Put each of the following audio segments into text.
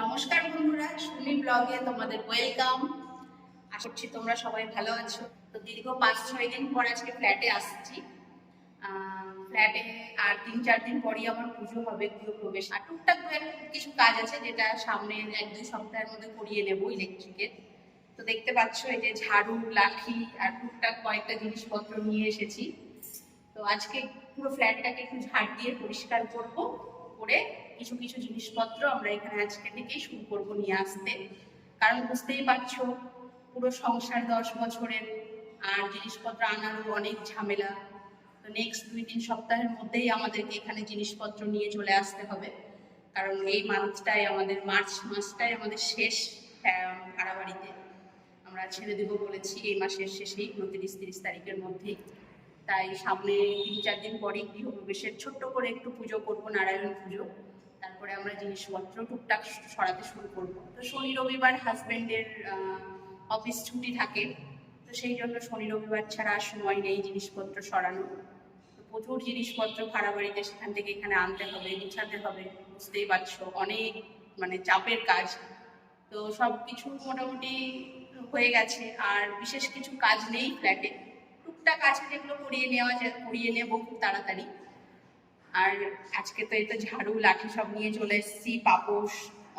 নমস্কার বন্ধুরা, সুমি ব্লগে তোমাদের ওয়েলকাম আশা করছি তোমরা সবাই ভালো আছো। তো দীর্ঘ পাঁচ, ছয় দিন পর আজকে ফ্ল্যাটে আসছি। ফ্ল্যাটে আর তিন, চার দিন পরই আমার পুজো হবে, গৃহপ্রবেশ। আর টুকটাক কিছু কাজ আছে যেটা সামনের এক, দুই সপ্তাহের মধ্যে করিয়ে নেব ইলেকট্রিকের তো দেখতে পাচ্ছ এই যে ঝাড়ু, লাঠি আর টুকটাক কয়েকটা জিনিসপত্র নিয়ে এসেছি। তো আজকে পুরো ফ্ল্যাটটাকে একটু ঝাড় দিয়ে পরিষ্কার করব, করে কিছু কিছু জিনিসপত্র আমরা এখানে আজকে থেকেই শুরু করব নিয়ে আসতে। কারণ বুঝতেই পারছ, পুরো সংসার দশ বছরের, আর জিনিসপত্র আনারও অনেক ঝামেলা। তো নেক্সট দুই তিন সপ্তাহের মধ্যেই আমাদেরকে এখানে জিনিসপত্র নিয়ে চলে আসতে হবে। কারণ এই মান্থটাই আমাদের, মার্চ মাসটাই আমাদের শেষ ভাড়া বাড়িতে আমরা ছেড়ে দেবো বলেছি এই মাসের শেষেই, উনত্রিশ, তিরিশ তারিখের মধ্যেই। তাই সামনে তিন চার দিন পরেই গৃহপ্রবেশের ছোট্ট করে একটু পুজো করব, নারায়ণ পুজো। তারপরে আমরা জিনিসপত্র টুকটাক সরাতে শুরু করব। তো শনি রবিবার হাজবেন্ডের অফিস ছুটি থাকে। তো সেই জন্য শনি রবিবার ছাড়া আর সময় নেই জিনিসপত্র সরানো প্রচুর জিনিসপত্র ভাড়া বাড়িতে সেখান থেকে এখানে আনতে হবে, গুছাতে হবে, বুঝতেই পারছ, অনেক মানে চাপের কাজ। তো সব কিছু মোটামুটি হয়ে গেছে, আর বিশেষ কিছু কাজ নেই ফ্ল্যাটে টুকটাক আছে যেগুলো করিয়ে নেওয়া যায়, করিয়ে নেব খুব তাড়াতাড়ি। আর আজকে তো তো ঝাড়ু, লাঠি সব নিয়ে চলে এসেছি, পাপোশ,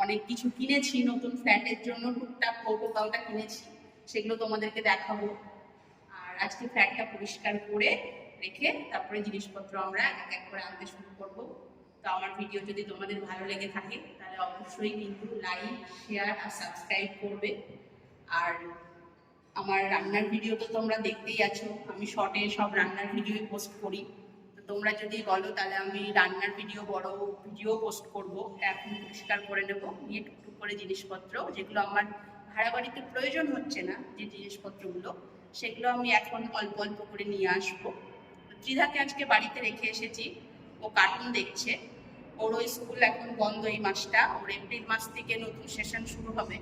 অনেক কিছু কিনেছি, নতুন ফ্ল্যাটের জন্য, টুকটাক কৌটো কিনেছি, সেগুলো তোমাদেরকে দেখাবো। আর আজকে ফ্ল্যাটটা পরিষ্কার করে রেখে তারপরে জিনিসপত্র আমরা এক এক করে আনতে শুরু করব। তো আমার ভিডিও যদি তোমাদের ভালো লেগে থাকে, তাহলে অবশ্যই কিন্তু লাইক শেয়ার আর সাবস্ক্রাইব করবে। আর আমার রান্নার ভিডিও তো তোমরা দেখতেই আছো, আমি শর্টে সব রান্নার ভিডিও পোস্ট করি। তোমরা যদি বলো, তাহলে আমি রান্নার ভিডিও বড় ভিডিও পোস্ট করব। এখন পরিষ্কার করে নেব, নিয়ে টুকটুক করে জিনিসপত্র, যেগুলো আমার ভাড়া বাড়িতে প্রয়োজন হচ্ছে না, যে জিনিসপত্রগুলো, সেগুলো আমি এখন অল্প অল্প করে নিয়ে আসব। ত্রিধাকে আজকে বাড়িতে রেখে এসেছি, ও কার্টুন দেখছে। ওরও স্কুল এখন বন্ধ এই মাসটা, ওর এপ্রিল মাস থেকে নতুন সেশন শুরু হবে।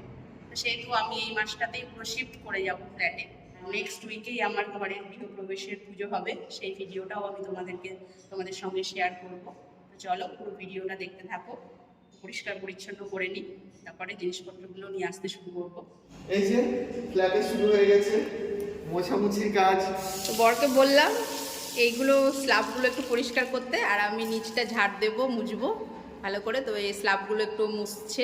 তো সেহেতু আমি এই মাসটাতেই পুরো শিফট করে যাব ফ্ল্যাটে নেক্সট উইকেই আমার ঘরের গৃহপ্রবেশের পুজো হবে। সেই ভিডিওটাও আমি তোমাদেরকে তোমাদের সঙ্গে শেয়ার করব। তো চলো পুরো ভিডিওটা দেখতে থাকো পরিষ্কার পরিচ্ছন্ন করে নিই তারপরে জিনিসপত্রগুলো নিয়ে আসতে শুরু করব। এই যে ফ্ল্যাটে শুরু হয়ে গেছে মোছামুছির কাজ। তো বরকে বললাম এইগুলো স্ল্যাবগুলো একটু পরিষ্কার করতে আর আমি নিচটা ঝাড় দেবো মুছবো ভালো করে। তো এই স্ল্যাবগুলো একটু মুছছে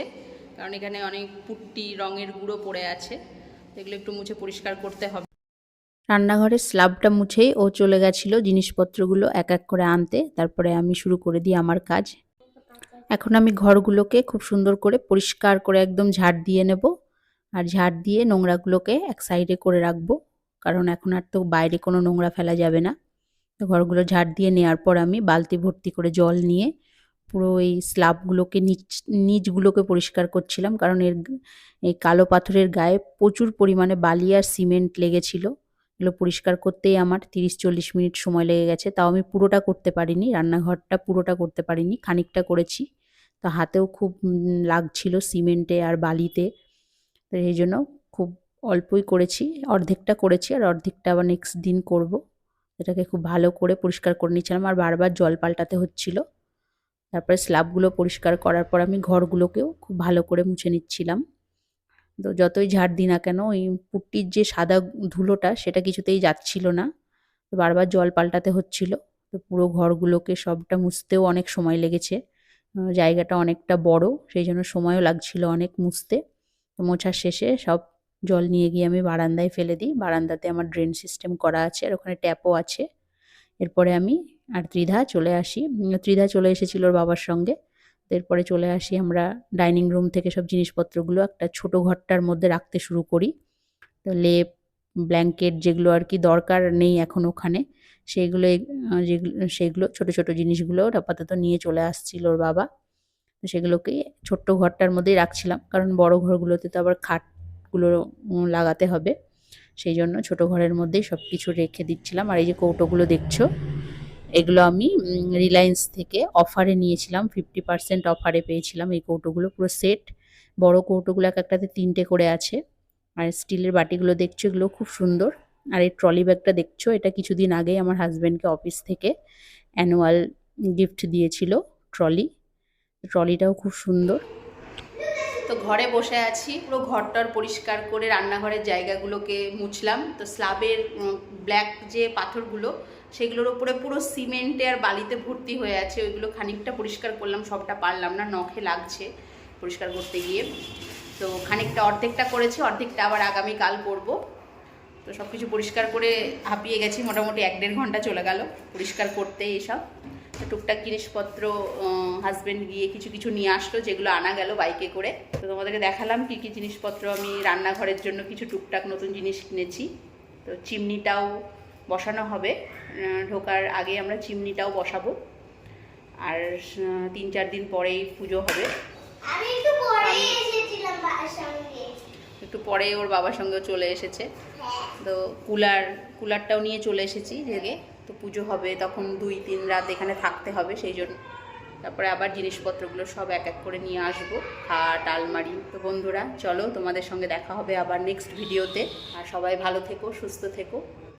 কারণ এখানে অনেক পুট্টি রঙের গুঁড়ো পড়ে আছে। এগুলো একটু মুছে পরিষ্কার করতে হবে। রান্নাঘরের স্লাবটা মুছেই ও চলে গেছিল জিনিসপত্রগুলো এক এক করে আনতে। তারপরে আমি শুরু করে দিই আমার কাজ। এখন আমি ঘরগুলোকে খুব সুন্দর করে পরিষ্কার করে একদম ঝাড় দিয়ে নেব। আর ঝাড় দিয়ে নোংরাগুলোকে এক সাইডে করে রাখব। কারণ এখন আর তো বাইরে কোনো নোংরা ফেলা যাবে না। তো ঘরগুলো ঝাড় দিয়ে নেওয়ার পর আমি বালতি ভর্তি করে জল নিয়ে পুরো এই স্ল্যাবগুলোকে নিচ, নিচগুলোকে পরিষ্কার করছিলাম। কারণ এর, এই কালো পাথরের গায়ে প্রচুর পরিমাণে বালি আর সিমেন্ট লেগেছিল। এগুলো পরিষ্কার করতেই আমার তিরিশ চল্লিশ মিনিট সময় লেগে গেছে। তাও আমি পুরোটা করতে পারিনি, রান্নাঘরটা পুরোটা করতে পারিনি, খানিকটা করেছি। তো হাতেও খুব লাগছিল সিমেন্টে আর বালিতে। তো এই জন্য খুব অল্পই করেছি, অর্ধেকটা করেছি আর অর্ধেকটা আবার নেক্সট দিন করব। এটাকে খুব ভালো করে পরিষ্কার করে নিচ্ছিলাম আর বারবার জল পাল্টাতে হচ্ছিল। তারপরে স্ল্যাবগুলো পরিষ্কার করার পর আমি ঘরগুলোকেও খুব ভালো করে মুছে নিচ্ছিলাম। তো যতই ঝাড় দিই না কেন, ওই পুট্টির যে সাদা ধুলোটা সেটা কিছুতেই যাচ্ছিল না। তো বারবার জল পাল্টাতে হচ্ছিল। তো পুরো ঘরগুলোকে সবটা মুছতেও অনেক সময় লেগেছে। জায়গাটা অনেকটা বড়, সেই জন্য সময়ও লাগছিল অনেক মুছতে। তো মোছার শেষে সব জল নিয়ে গিয়ে আমি বারান্দায় ফেলে দিই। বারান্দাতে আমার ড্রেন সিস্টেম করা আছে, আর ওখানে ট্যাপও আছে। এরপরে আমি আর ত্রিধা চলে আসি। ত্রিধা চলে এসেছিল ওর বাবার সঙ্গে। এরপরে চলে আসি আমরা ডাইনিং রুম থেকে সব জিনিসপত্রগুলো একটা ছোট ঘরটার মধ্যে রাখতে শুরু করি। তো লেপ ব্ল্যাঙ্কেট যেগুলো আর কি দরকার নেই এখন ওখানে সেইগুলো যেগুলো, সেগুলো, ছোট ছোট জিনিসগুলো আপাতত নিয়ে চলে আসছিল ওর বাবা। সেগুলোকে ছোট্ট ঘরটার মধ্যেই রাখছিলাম, কারণ বড় ঘরগুলোতে তো আবার খাটগুলো লাগাতে হবে। সেই জন্য ছোট ঘরের মধ্যেই সব কিছু রেখে দিচ্ছিলাম। আর এই যে কৌটোগুলো দেখছ এগুলো আমি রিলায়েন্স থেকে অফারে নিয়েছিলাম ফিফটি পার্সেন্ট অফারে পেয়েছিলাম এই কৌটোগুলো, পুরো সেট বড় কৌটোগুলো এক একটাতে তিনটে করে আছে। আর স্টিলের বাটিগুলো দেখছ, এগুলো খুব সুন্দর। আর এই ট্রলি ব্যাগটা দেখছ, এটা কিছুদিন আগেই আমার হাজব্যান্ডকে অফিস থেকে অ্যানুয়াল গিফট দিয়েছিল ট্রলি ট্রলিটাও খুব সুন্দর। তো ঘরে বসে আছি, পুরো ঘরটার পরিষ্কার করে রান্নাঘরের জায়গাগুলোকে মুছলাম। তো স্ল্যাবের ব্ল্যাক যে পাথরগুলো, সেগুলোর উপরে পুরো সিমেন্টে আর বালিতে ভর্তি হয়ে আছে। ওইগুলো খানিকটা পরিষ্কার করলাম, সবটা পারলাম না, নখে লাগছে পরিষ্কার করতে গিয়ে। তো খানিকটা অর্ধেকটা করেছি, অর্ধেকটা আবার আগামী কাল করব। তো সব কিছু পরিষ্কার করে হাঁপিয়ে গেছি, মোটামুটি এক দেড় ঘণ্টা চলে গেল পরিষ্কার করতে এসব। তো টুকটাক জিনিসপত্র হাজবেন্ড গিয়ে কিছু কিছু নিয়ে আসলো যেগুলো আনা গেল বাইকে করে। তো তোমাদেরকে দেখালাম কী কী জিনিসপত্র আমি রান্নাঘরের জন্য কিছু টুকটাক নতুন জিনিস কিনেছি। তো চিমনিটাও বসানো হবে। ঢোকার আগে আমরা চিমনিটাও বসাবো। আর তিন চার দিন পরেই পুজো হবে। আমি একটু পরে ওর বাবার সঙ্গেও চলে এসেছে। হ্যাঁ। তো কুলার কুলারটাও নিয়ে চলে এসেছি জেগে তো পুজো হবে, তখন দুই তিন রাত এখানে থাকতে হবে সেই জন্য। তারপরে আবার জিনিসপত্রগুলো সব এক এক করে নিয়ে আসব, খাট, আলমারি। তো বন্ধুরা, চলো তোমাদের সঙ্গে দেখা হবে আবার নেক্সট ভিডিওতে আর সবাই ভালো থেকো, সুস্থ থেকো।